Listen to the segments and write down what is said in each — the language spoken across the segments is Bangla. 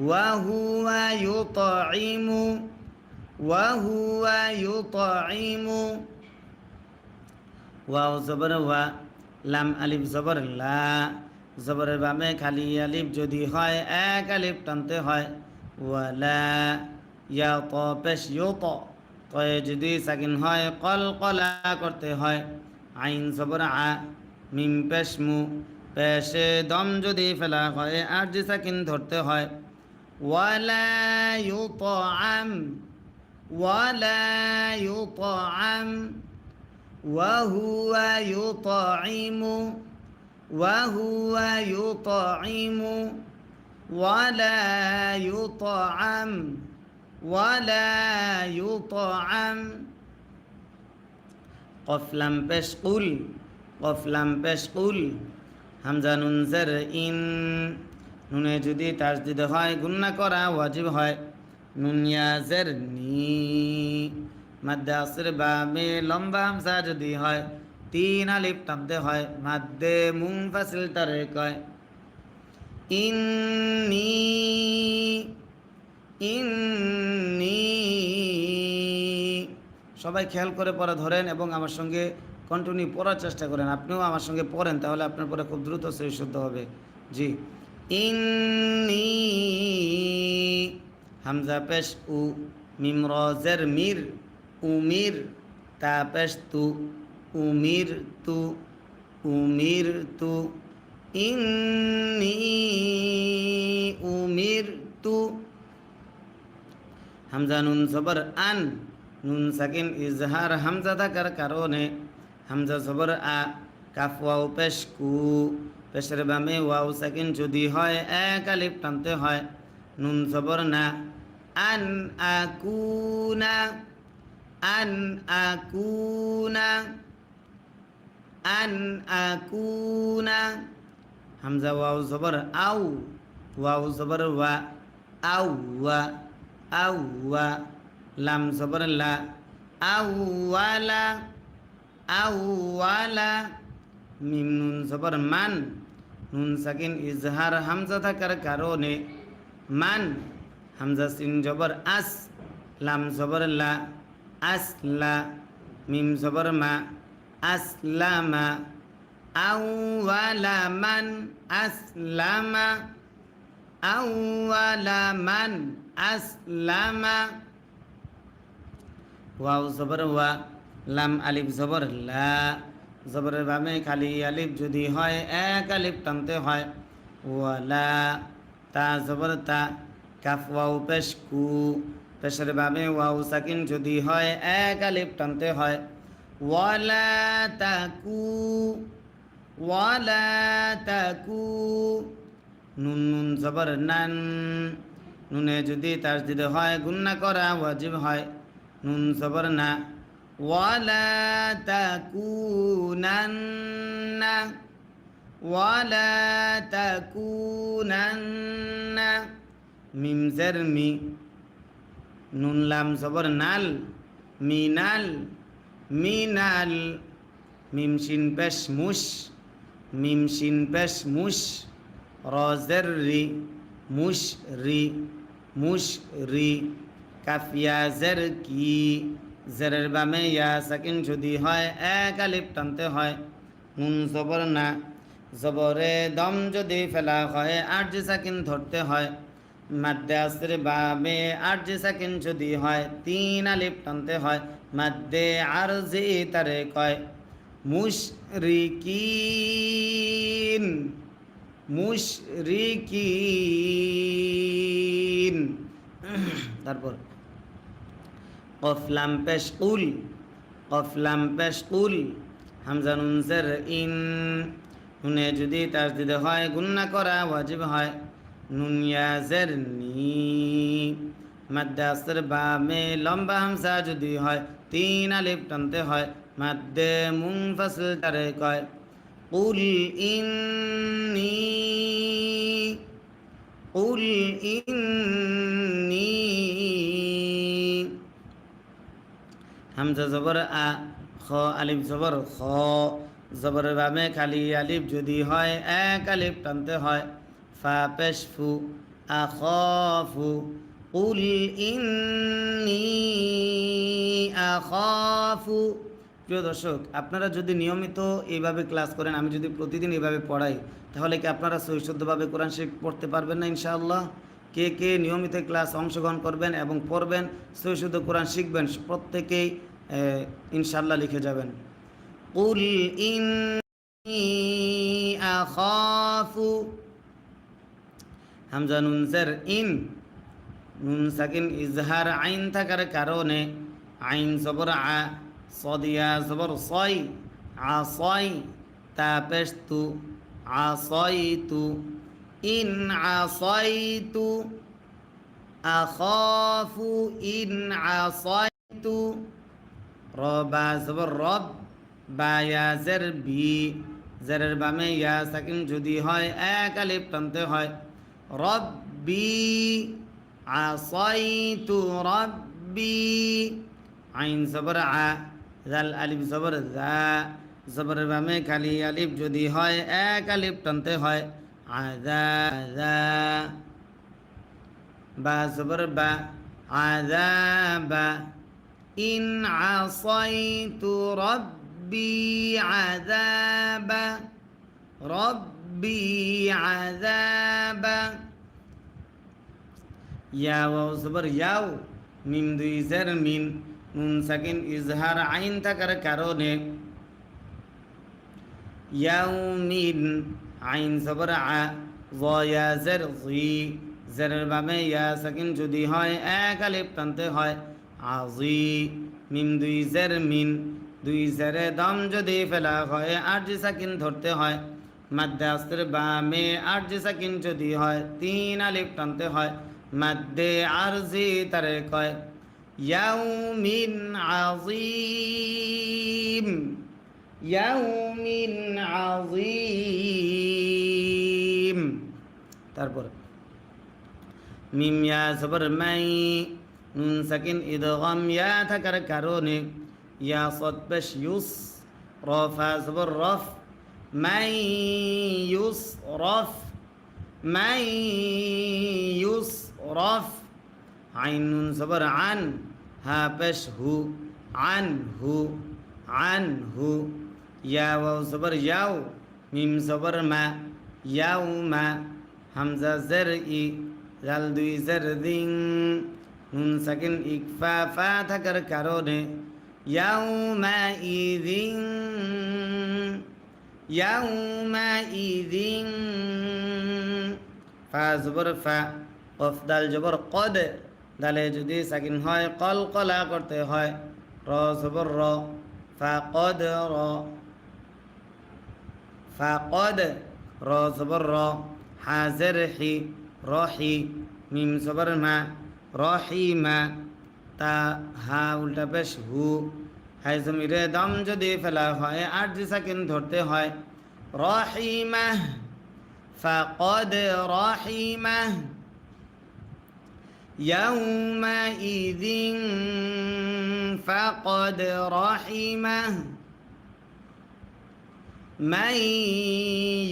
وهو يطعم وهو يطعم ওয়াও জবর ওয়া লাম আলিফ জবর লা জবরের বামে খালি আলিফ যদি হয় এক আলিফ টানতে হয় ওয়ালা ইয়া ত পেশ ইউ ত তয়ে যদি সাকিন হয় কল কলা করতে হয় আইন জবর আ মিম পেশ মু পেশে দম যদি ফেলা হয় আর যে সাকিন ধরতে হয় ولا يطعم ولا يطعم وهو يطعم وهو يطعم ولا يطعم ولا يطعم. قف لم قل قف لم قل همزة ننزر إن নুনে যদি তাসদিদ হয়, গুন্না করা ওয়াজিব হয়। নুন ইয়া জের নি। আসর বামে লম্বা হামসা যদি হয়, তিন আলিফ টানতে হয়, মাদ্দে মুনফাসিল তারে কয় ইন্নি ইন্নি। সবাই খেয়াল করে পড়া ধরেন এবং আমার সঙ্গে কন্টিনিউ পড়ার চেষ্টা করেন। আপনিও আমার সঙ্গে পড়েন, তাহলে আপনার পরে খুব দ্রুত সেই শুদ্ধ হবে। জি। ইন্নি হামজা পেশ উ মিম রজের মির উমির তা পেশ তু উমির তু উমির তু ইন্নি উমির তু হামজা নুন সবর আন নুন সাকিন ইজহার হামজা থাকার কারণে হামজা সবর আ কাফওয়াও পেশ কু পেশের বামে ওয়াও সাকিন যদি হয়, এক আলিফ টানতে হয়। নুন সবর না। আন আকুনা। আন আকুনা। আন আকুনা। হামজা ওয়াও জবর, আউ। ওয়াও জবর, ওয়া। আউ ওয়া। আউ, ওয়া। লাম জবর, লা। আউ ওয়ালা আউ ওয়ালা মিম, নুন জবর, মান। নুন সাকিন ইজহার হামজা থাকার কারণে মান হামজা সিন জবর আস, লাম জবর লা আসলা মিম জবর মা আসলামা আউওয়ালা মান আসলামা আউওয়ালা মান আসলামা ওয়াও জবর ওয়া, লাম আলিফ জবর লা। জবরের বামে খালি আলিফ যদি হয়, এক আলিফ টানতে হয়। ওয়ালা তা জবর তা, কাফ ওয়াও পেশ কু। পেশের বামে ওয়াও সাকিন যদি হয়, এক আলিফ টানতে হয়। ওয়ালা তাকু ওয়ালা তাকু নুন নুন জবর নান। নুনে যদি তার দিতে হয়, গুন্না করা ওয়াজিব হয়। নুন জবর না। ওয়ালা তাকুনান্না ওয়ালা তাকুনান্না, মিম জের মি নাল, মিনাল মিনাল, মিম শিন পেশ মুশ, মিম শিন পেশ মুশ রজের কাফিয়া জের কি। জেরের বামে ইয়া সাকিন যদি হয়, এক আলিফ টানতে হয়। নুন জবর না। জবরে দম যদি ফেলা হয় আর যে সাকিন ধরতে হয়। মাদ্দে আসরে বামে আর যে সাকিন যদি হয়, তিন আলিফ টানতে হয়। মাদ্দে আর যে তারে কয়, মুশরিকিন। মুশরিকিন। তারপর কফলাম পেশ কুল কফলাম পেশ কুল হামজা নুনসের ইন। নুনে যদি তার দিতে হয়, গুন্না করা ওয়াজিব হয় নুনিয়াজের নি। মাদ্দাসের বামে লম্বা হামসা যদি হয়, তিন আলিফ টানতে হয়, মাদ্দে মুনফাসিল তারে কয় কুল ইন্নি। কুল ইন্নি। হামজা জবর আ, খ, আলিফ জবর, খ। জবর বামে খালি আলিফ যদি হয়, এক আলিফ টানতে হয়। ফা পেশ ফু। আখাফু কুল ইন্নি আখাফু প্রিয় দর্শক, আপনারা যদি নিয়মিত এইভাবে ক্লাস করেন, আমি যদি প্রতিদিন এইভাবে পড়াই, তাহলে কি আপনারা সৈশুদ্ধভাবে কোরআন শিখ পড়তে পারবেন না ইনশাআল্লাহ? কে কে নিয়মিত ক্লাস অংশগ্রহণ করবেন এবং পড়বেন সৈশুদ্ধ কোরআন শিখবেন, প্রত্যেকেই ইনশাল্লাহ লিখে যাবেন। কুল ইন্নি আখাফু হামজা নুন জের ইন, নুন সাকিন ইজহার আইন থাকার কারণে আইন জবর আ, সদিয়া জবর সয় আ সয় তা পেশ তু, আ সয় তু। ইন আ সয় তু আখাফু ইন আ সয় তু রবা জবর রব বা ইয়া জের বি জেরের বামে ইয়া সাকিন যদি হয় এক আলিফ টানতে হয় রব্বি আসাইতু রব্বি আইন জবর আ জাল আলিফ জবর জা জবরের বামে খালি আলিফ যদি হয় এক আলিফ টানতে হয় আদা আদা বা জবর বা আযাবা ইন আসাইতু রব্বি আযাবা রব্বি আযাবা ইয়া ওয়াও জবর ইয়াও মিম দুই জের মিন নুন সাকিন ইজহার আইন থাকার কারণে ইয়াউমিন আইন জবর আ জি, জেরের বামে ইয়া, সাকিন যদি হয়, এক আলিফ টানতে হয়। আজি মিম, দুই জের, মিন, দুই জেরে দম যদি ফেলা হয়, আর জি সাকিন ধরতে হয়। মাদ্দে আস্তের বামে আর জি সাকিন যদি হয়, তিন আলিফ টানতে হয়। মাদ্দে আরজি তারে কয়, ইয়াউমিন আজিম ইয়াউমিন আজিম তারপর মিম ইয়া জবর মাই নুন সাকিন ইদগাম ইয়া থাকার কারণে ইয়া সদ পেশ ইউস রফা জবর রফ মাই ইউস রফ মাই ইউস রফ আইন নুন জবর আন হা পেশ হু আন হু আন হু ইয়া ওয়াও জবর ইয়াও মিম জবর মা ইয়াও মা হামজা জের ই জাল দুই জের দিং। নুন সাকিন ইকফা ফা থাকার কারণে ইয়াউমা ইদিং ফা জবর ফা, কফ দাল জবর কদ। দালে যদি সাকিন হয়, কল কলা করতে হয়। র জবর র, ফা কদ র। ফা কদ, র জবর র। হাজের হি রহি মিম জবর মা রহিমা তা হা উল্টা পেশ হু হাই জমিরে দম যদি ফেলা হয় আট জি সাকিন ধরতে হয় রহিমা فقد رحمه يومئذ فقد رحمه من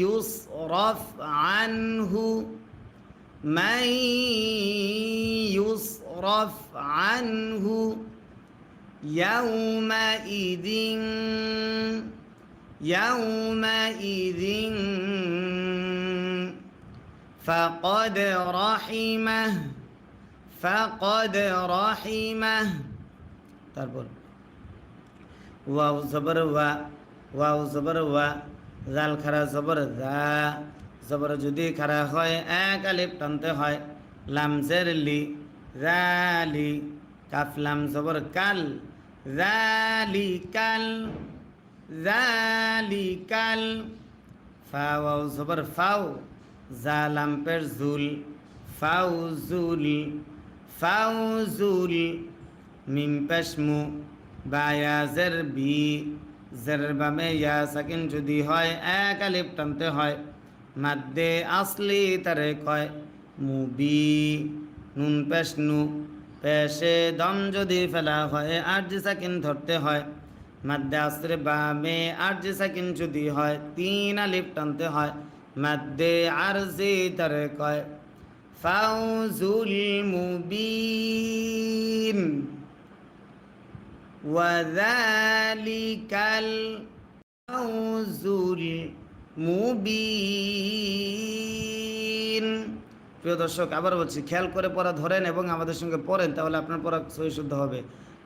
يصرف عنه من يصرف عنه يومئذ يومئذ فقد رحمه فقد رحمه তারপর ওয়াও জবর ওয়া ওয়াও জবর ওয়া, জাল খারা জবর জা। জবর যদি খারা হয়, এক আলিফ টানতে হয়। লাম জের লি জালি কাফ লাম জবর কাল জালি কাল জালি কাল। ফা ওয়াও জবর ফাও জালাম পের জুল ফাউজুল ফাউজুল মিম পেশমু বায়া জের বি। জের বামে ইয়া সাকিন যদি হয়, এক আলিফ টানতে হয়। মাদ্দে আসলি তারে কয়, মুবি, নুন পেশ নু পেশে দম যদি ফেলা হয় আর জি সাকিন ধরতে হয়। মাদ্দে আসরে বামে আর জি সাকিন যদি হয়, তিন আলিফ টানতে হয়। মাদ্দে আরজি তারে কয়, ফাউজুল মুবিন। ওয়াযালিকাল ফাউজুল মুবিন। প্রিয় দর্শক আবার বলছি, খেয়াল করে পড়া, ধরেন এবং আমাদের সঙ্গে পড়েন, তাহলে আপনার পড়া সহি শুদ্ধ হবে।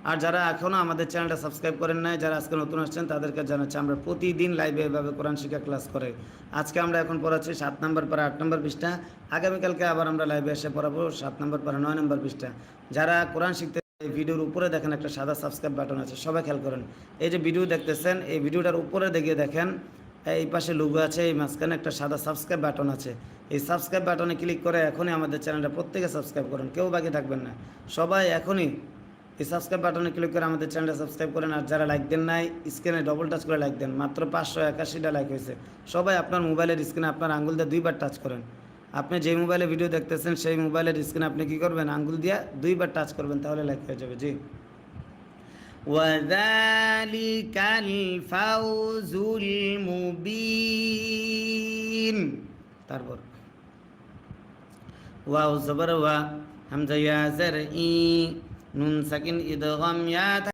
আর যারা এখনও আমাদের চ্যানেলটা সাবস্ক্রাইব করেন নাই, যারা আজকে নতুন আসছেন, তাদেরকে জানাচ্ছি, আমরা প্রতিদিন লাইভে এভাবে কোরআন শিক্ষা ক্লাস করে। আজকে আমরা এখন পড়াচ্ছি সাত নম্বর পারা আট নম্বর পৃষ্ঠা। আগামীকালকে আবার আমরা লাইভে এসে পড়াবো সাত নম্বর পারা নয় নম্বর পৃষ্ঠা। যারা কোরআন শিখতে এই ভিডিওর উপরে দেখেন একটা সাদা সাবস্ক্রাইব বাটন আছে, সবাই খেয়াল করেন। এই যে ভিডিও দেখতেছেন, এই ভিডিওটার উপরে দেখে দেখেন, এই পাশে লুগো আছে, এই মাঝখানে একটা সাদা সাবস্ক্রাইব বাটন আছে। এই সাবস্ক্রাইব বাটনে ক্লিক করে এখনই আমাদের চ্যানেলটা প্রত্যেকে সাবস্ক্রাইব করুন, কেউ বাকি থাকবেন না। সবাই এখনই এই সাবস্ক্রাইব বাটনে ক্লিক করে আমাদের চ্যানেলটা সাবস্ক্রাইব করেন, আর যারা লাইক দেন নাই স্ক্রিনে ডবল টাচ করে লাইক দেন, মাত্র পাঁচশো একাশিটা লাইক হয়েছে। সবাই আপনার মোবাইলের স্ক্রিনে আপনার আঙ্গুল দিয়ে দুইবার টাচ করেন। আপনি যে মোবাইলে ভিডিও দেখতেছেন সেই মোবাইলের স্ক্রিনে আপনি কী করবেন আঙ্গুল দিয়ে দুইবার টাচ করবেন তাহলে লাইক হয়ে যাবে জি وذلك الفوز المبين তারপর ওয়াও জবর ওয়া হামজা ইয়া জার ই নুন সাকিন ইদগাম ইয়া